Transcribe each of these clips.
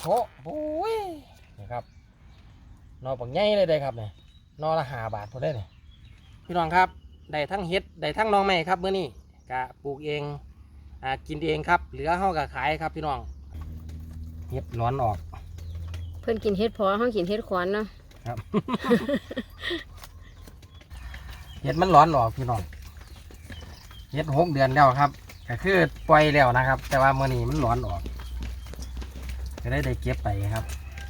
โถโอ้ยนี่ครับนอปังใหญ่เลยได้ครับเนี่ยนอละหาบาทพอได้เนี่ยพี่น้องครับได้ทั้งเห็ดได้ทั้งหน้องไม้ครับเมื่อนี้กะปลูกเองอ่ากินเองครับเหลือเฮากะขายครับพี่น้องเห็ดร้อนออก เพิ่นกินเฮ็ดพอเฮากินเฮ็ดขวานเนาะครับเห็ดมันร้อนออกพี่น้องเห็ดหกเดือนแล้วครับก็คือปล่อยแล้วนะครับ แต่ว่าเมื่อนี้มันร้อนออก ก็ได้ได้เก็บไปครับ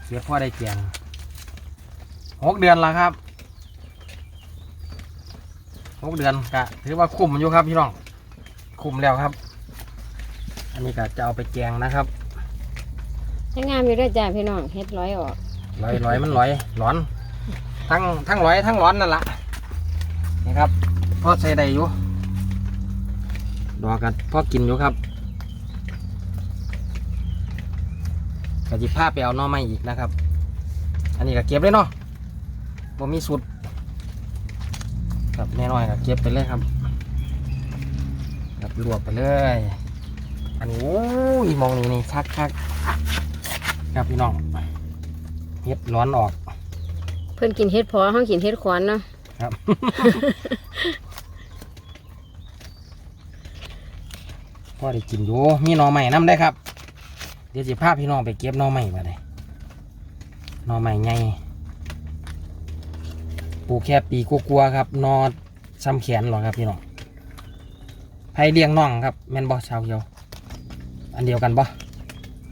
เก็บพ่อได้เกียงหกเดือนแล้วครับหกเดือนก็ถือว่าคุ้มอยู่ครับพี่น้องคุ้มแล้วครับ อันนี้ก็จะเอาไปแกงนะครับยังงามอยู่ด้วยจ้าพี่น้องเฮ็ดร้อยออกร้อยร้อยมันร้อยร้อน ทั้งทั้งร้อยทั้งร้อนนั่นแหละนี่ครับพ่อใส่ได้อยู่ดอกกันพ่อกินอยู่ครับ กะจิผ้าไปเอาหน่อไม้อีกนะครับ อันนี้ก็เก็บเลยเนาะบ่มีสุดครับแน่นอนก็เก็บไปเลยครับครับรวบไปเลย อันนี้โอ้ยมองนี่นี่คักคักๆครับพี่น้องเฮ็ดร้อนออก เพิ่นกินเฮ็ดพอเฮากินเฮ็ดขวานเนาะครับพ่อได้กินอยู่มีหน่อใหม่น้ำได้ครับ เดี๋ยวจะพาพี่น้องไปเก็บหน่อใหม่มาเลยหน่อใหม่ไงปลูกแค่ปีกลัวาๆครับหนอซ้ำแขนหรอกครับพี่น้องไผเลี้ยงน้องครับแม่นบ่ชาวเขียวอันเดียวกันบ่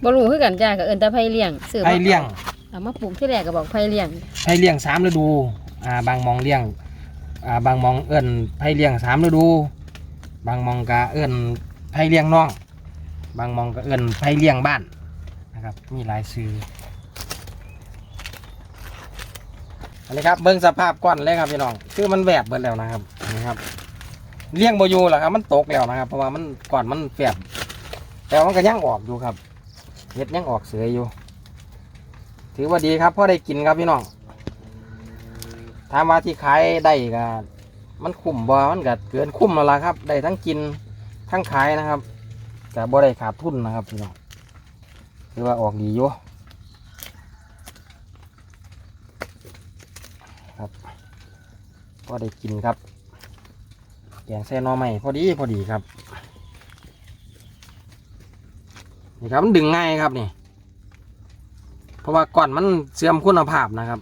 บ่รู้คือกันจ้าก็เอิ้นแต่ไผเลี้ยงซื้อไผมาเลี้ยงเอามาปลูกที่แรกก็บอกไผเลี้ยงไผเลี้ยงสามฤดูอ่าบางมองเลี้ยงอ่าบางมองเอิ้นไผเลี้ยงสามฤดู บางมองก็เอิ้นไผเลี้ยงน้อง บางมองก็เอิ้นไผเลี้ยงบ้านนะครับ มีหลายซื้ออันนี้ครับเบิ้งสภาพก้อนเลยครับพี่น้องคือมันแหวบเบิดแล้วนะครับนี่ครับเลี้ยงโบยูแล้วครับมันตกแล้วนะครับ เพราะว่ามันก่อนมันแฝบแต่วันก็ยังออกอยู่ครับเห็ดยังออกเสืออยู่ ถือว่าดีครับพ่อได้กินครับพี่น้องถามว่าที่ขายได้ก็มันคุ้มบ่มันก็เกินคุ้มแล้วล่ะครับ ได้ทั้งกินทั้งขายนะครับ แต่บ่ได้ขาดทุนนะครับพี่น้องถือว่าออกดีอยู่ครับพอได้กินครับแกงแซ่นอใหม่พอดีพอดีครับนี่ครับมันดึงง่ายครับนี่ เพราะว่าก่อนมันเสื่อมคุณภาพนะครับ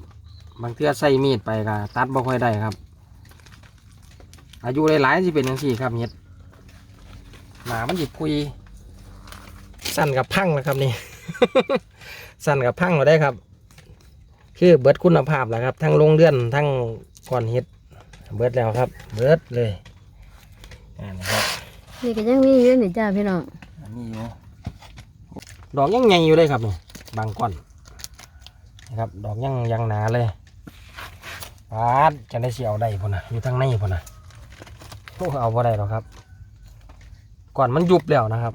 บางเทื่อใส่มีดไปก็ตัดบ่ค่อยได้ครับ อายุหลายๆที่เป็นอย่างสี่ครับเห็ด หนามันหยิบพุย สั้นกับพังนะครับนี่ สั้นกับพังมาได้ครับ คือเบิดคุณภาพแหละครับ ทั้งลงเลื่อนทั้งก่อนเห็ดเบิดแล้วครับ เบิดเลยอ่านะครับนี่ก็ยังมีอยู่นี่จ้าพี่น้องอันนี้อยู่ดอกยังใหญ่อยู่เลยครับนี่บางก้อนนะครับ ดอกยังยังหนาเลยปาดจะได้เสียวได้พุ่นนะอยู่ทางในพุ่นนะโอ้เอาบ่ได้หรอกครับ ก่อนมันยุบแล้วนะครับ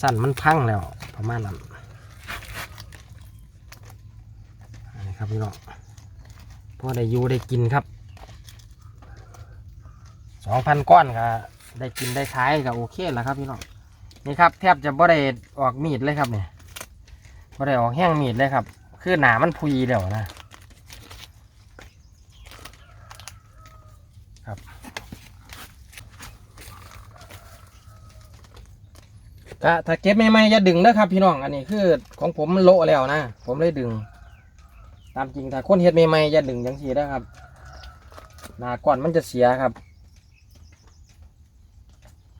สั่นมันพังแล้วประมาณนั้นนนี้ครับพี่น้องพอได้ยูได้กินครับสองพันก้อนก็ได้กินได้ขายก็โอเคแล้วครับพี่น้องนี่ครับแทบจะบ่ได้ออกมีดเลยครับเนี่ยบ่ได้ออกแห้งมีดเลยครับ คือหนามันพุยเดี๋ยวนะ ก็ถ้าเก็บใหม่ๆอย่าดึงนะครับ พี่น้องอันนี้คือของผมโละแล้วนะผมเลยดึง ตามจริงถ้าคนเฮ็ดใหม่ๆอย่าดึงจังสีนะครับหนาก้อนมันจะเสียครับ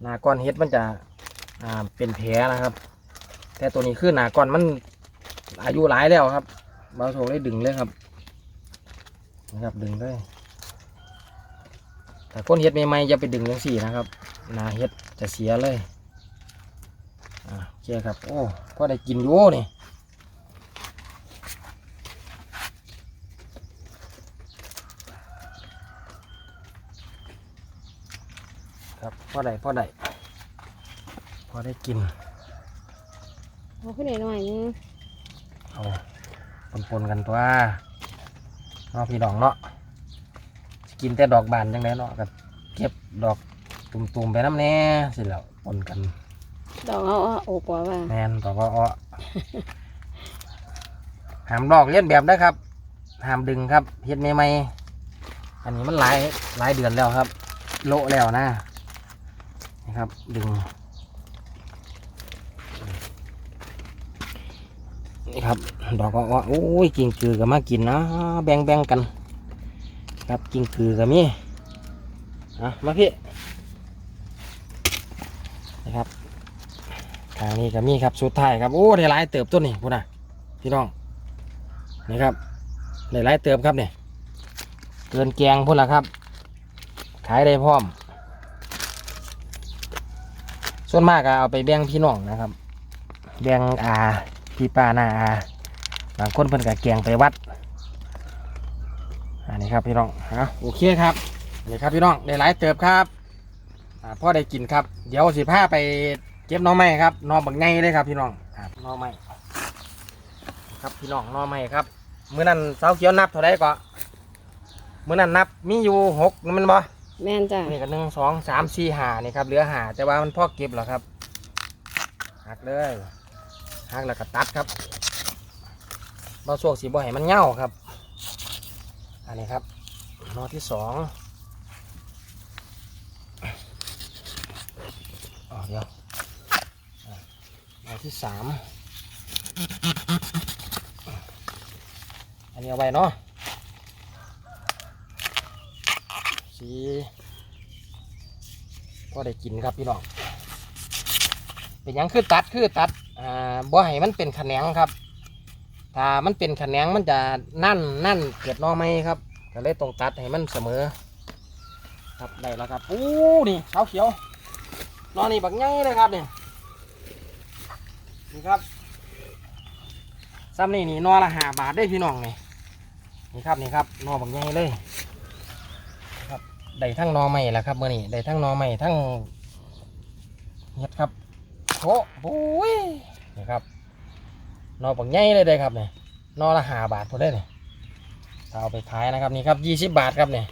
หนาก้อนเฮ็ดมันจะอ่าเป็นแผลนะครับ แต่ตัวนี้คือหนาก้อนมันอายุหลายแล้วครับเบาโถเลยดึงเลยครับนะครับดึงเลยแต่คนเฮ็ดใหม่ๆอย่าไปดึงจังสีนะครับหนาเฮ็ดจะเสียเลย โอเคครับ โอ้ก็ได้กินอยู่นี่ครับพอได้พอได้พอได้กิน เอาขึ้นหน่อยๆนึงเอาปนๆกันตัวเนาะพี่น้องเนาะสิกินแต่ดอกบานจังไดเนาะก็เก็บดอกตุ่มๆไปน้ำแน่สิแล้วปนกัน ดอกเอาเอาโอ้กว่าว่าแมนต่อว่าอ้อหามลอกเลียนแบบได้ครับหามดึงครับเฮ็ดใหม่ๆอันนี้มันหลายหลายเดือนแล้วครับ โละแล้วนะนี่ครับ ดึงนี่ครับ ดอกอ้อๆโอ้ยกิ่งกือก็มากินนะแบ่งแบ่งๆกัน ครับกิ่งกือก็มีอะมาพี่นะครับทางนี้ก็มีครับสุดท้ายครับโอ้ได้หลายเติบต้นนี่พุ่นนะพี่น้องนี่ครับได้หลายเติบครับเนี่ยเกินแกงพุ่นละครับ ขายได้พร้อม ส่วนมากก็เอาไปแบ่งพี่น้องนะครับ แบ่งอาพี่ป้านาอาบางคนเพิ่นก็แกงไปวัดอันนี้ครับพี่น้องฮะโอเคครับนนี้ครับพี่น้องได้หลายเติบครับพ่อได้กินครับ เดี๋ยวสิพาไป เก็บหน่อไม้ครับหน่อบักไงเลยครับ พี่น้องครับหน่อไม้ครับพี่น้องหน่อไม้ครับมื้อนั้นเสาเขียวนับเท่าไรก็มื้อนั้นนับมีอยู่หกนั่นแมันบ่แม่นจ้านี่ก็หนึ่งสองสามสี่หานี่ครับเหลือหาแต่ว่ามันพอเก็บแล้วครับหักเลยหักแล้วก็ตัดครับบาส่วงสีบ่ให้มันเง่าครับ อันนี้ครับนอที่สองอ๋อเดี๋ยวอะ นอที่สามอันนี้เอาไว้เนาะสีก็ได้กินครับพี่น้องเป็นยังคือตัดคือตัดอ่าบ่ให้มันเป็นขะแขนงครับ ถ้ามันเป็นขะแขนงมันจะนั่นนั่นเกิดนอไหมครับก็เลยต้องตัดให้มันเสมอ ครับได้แล้วครับอู้นี่เช้าเขียวนอนนี่บักใหญ่เลยครับเนี่ย นี่ครับซ้ำนี่นี่นอละห้าบาทได้พี่น้องนี่นี่ครับนี่ครับนอบักใหญ่เลยครับได้ทั้งนอใหม่แล้วครับเมื่อนี้ได้ทั้งนอใหม่ทั้งเห็ดครับโอ้โหยนี่ครับนอบักใหญ่เลยได้ครับนี่นอละห้าบาทพอได้เลยถ้าเอาไปขายนะครับนี่ครับยี่สิบบาทครับเนี่ย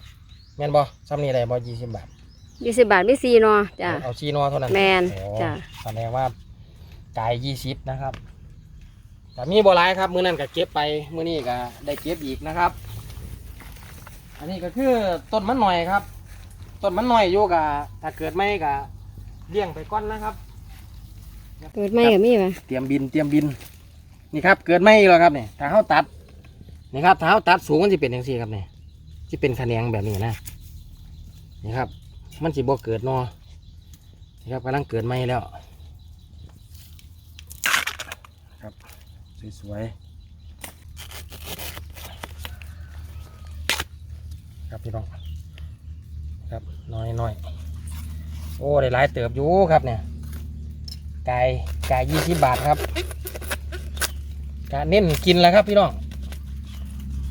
แม่นบอซ้ำนี่ได้บอยี่สิบบาทยี่สิบบาทไม่ซีเนาะจ้าเอาชีนอเท่านั้นแม่นโอ้จ้ะแสดงว่า จ่ายยี่สิบนะครับแต่มีบัวลายครับ มื้อนั้นก็เก็บไปมื้อนี้ก็ได้เก็บอีกนะครับ อันนี้ก็คือต้นมันหน่อยครับ ต้นมันหน่อยอยู่กับถ้าเกิดไม่ก็เลี้ยงไปก้อนนะครับ เกิดไม่กับมีปะเตรียมบินเตรียมบิน นี่ครับ เกิดไม่แล้วครับเนี่ยถ้าเขาตัด นี่ครับถ้าเขาตัดสูงมันจะเป็นอย่างสี่ครับเนี่ยที่เป็นขะแขนงแบบนี้นะ นี่ครับ มันสิบ่เกิดนอนี่ครับกำลังเกิดไม่แล้ว ครับ สวยๆครับพี่น้องครับน้อยน้อยๆโอ้ได้หลายเติบอยู่ครับเนี่ยไก่ไก่ยี่สิบบาทครับกะเน้นกินแล้วครับพี่น้อง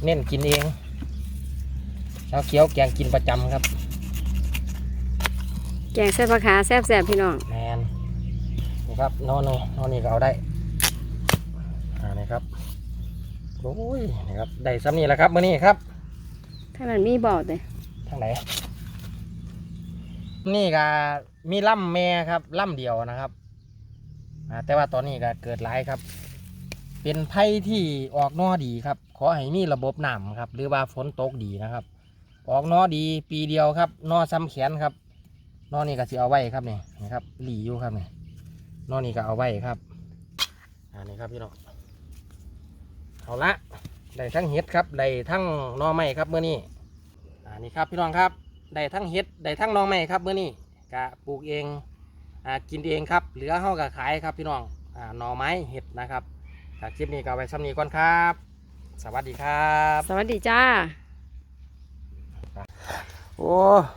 เน้นกินเองเช้าเขียวแกงกินประจำครับแกงเส้นปลาขาแซ่บๆพี่น้องแมนนี่ครับนอนนี่นอนนี่ก็เอาได้อ่านี่ครับ โอ้ยนี่ครับได้ซ้ำนี่แหละครับมื่อนี้ครับถ้ามันมีบ่อเลยทางไหนนี่ก็มีล่ำแม่ครับล่ำเดียวนะครับอ่าแต่ว่าตอนนี้ก็เกิดหลายครับ เป็นไผ่ที่ออกหนอดีครับ ขอให้มีระบบน้ำครับ หรือว่าฝนตกดีนะครับ ออกหนอดีปีเดียวครับหนอซ้ำแขนครับหนอนี่ก็สิเอาไว้ครับนี่นี่ครับหลีอยู่ครับนี่หนอนี่ก็เอาไว้ครับอันนี้ครับพี่น้อง เอาละได้ทั้งเห็ดครับได้ทั้งหนอไม้ครับเมื่อนี้อันนี้ครับพี่น้องครับได้ทั้งเห็ดได้ทั้งหนอไม้ครับเมื่อนี้กะปลูกเองอ่ากินเองครับเหลือเฮาก็ขายครับพี่น้องอ่าหน่อไม้เห็ดนะครับจากคลิปนี้ก็เอาไว้ซ้ำนี้ก่อนครับ สวัสดีครับ สวัสดีจ้า โอ้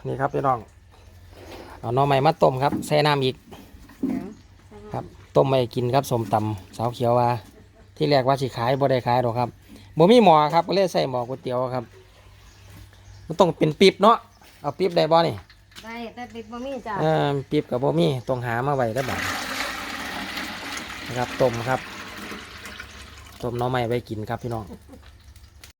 นี่ครับพี่น้องเอาหน่อไม้มาต้มครับใส่น้ำอีกครับต้มไม่กินครับสมตำสาวเขียวว่า ที่แรกว่าสิขายบ่ได้ขายหรอกครับบ่มีหมอครับก็เลยใส่หมอก๋วยเตี๋ยวครับ มันต้องเป็นปีบเนาะเอาปีบได้บ่นี่ได้แต่ปิดบ่มีจ้าเออปีบกับบ่มีต้องหามาไว้ได้บ่นะครับต้มครับต้มหน่อไม้ไว้กินครับพี่น้อง